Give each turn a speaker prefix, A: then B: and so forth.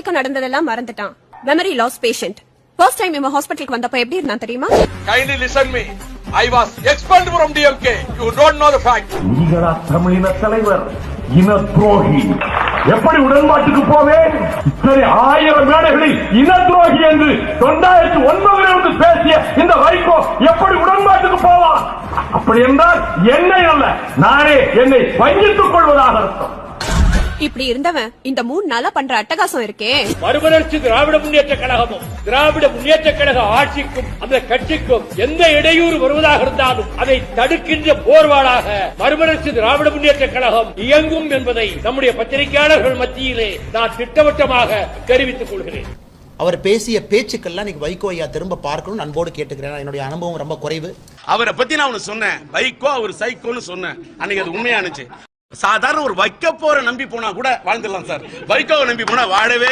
A: வரைக்கும் நடந்ததெல்லாம் மறந்துட்டான். Memory loss patient first time இவன் ஹாஸ்பிட்டலுக்கு வந்தப்ப எப்படி இருந்தான் தெரியுமா?
B: Kindly listen me. I was expelled from DMK. You don't know the fact.
C: நீங்களா தமிழின தலைவர் இன துரோகி. எப்படி உடன்பாட்டுக்கு போவேன் இத்தனை ஆயிரம் மேடைகளில் இன துரோகி என்று தொண்டாயிரத்தி ஒன்பதில் இருந்து பேசிய இந்த வைகோ எப்படி உடன்பாட்டுக்கு போவான்? அப்படி என்றால் என்னை அல்ல நானே என்னை வஞ்சித்துக் கொள்வதாக
A: இப்படி இருந்தவன் இந்த மூணு நாளா பண்ற அட்டகாசம் இருக்கே.
D: மறுமலர்ச்சி திராவிட முன்னேற்ற கழகமும் திராவிட முன்னேற்ற கழக ஆட்சிக்கும் அந்த கட்சிக்கும் எந்த இடையூறு வருவதாக இருந்தாலும் அதை தடுக்கின்ற போர்வாளாக மறுமலர்ச்சி திராவிட முன்னேற்ற கழகம் இயங்கும் என்பதை நம்முடைய பத்திரிகையாளர்கள் மத்தியிலே நான் திட்டவட்டமாக தெரிவித்துக் கொள்கிறேன்.
E: அவர் பேசிய பேச்சுக்கள்லாம் இன்னைக்கு வைகோ ஐயா திரும்ப பார்க்கணும்னு அன்போடு கேட்டுக்கிறேன். என்னுடைய அனுபவம் ரொம்ப குறைவு.
F: அவரை பத்தி நான் ஒண்ணு சொன்னேன். வைகோ அவர் சைக்கோன்னு சொன்னேன். அன்னைக்கு அது உண்மையானுச்சு சாதாரண ஒரு வைக்க போற நம்பி போனா கூட வாழ்ந்துடலாம் சார். வைக்கோவை நம்பி போனா வாழவே